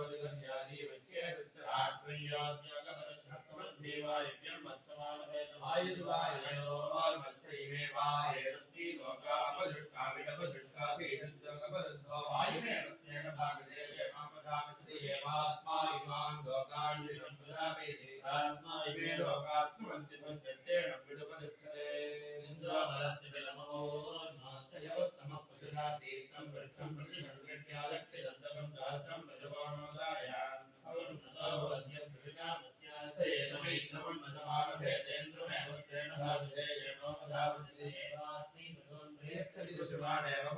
ఇంద్రమరస్య విలమో నాశయోత్తమ పశునా తీర్థం వృక్షం ప్రతి సంకృత్యాద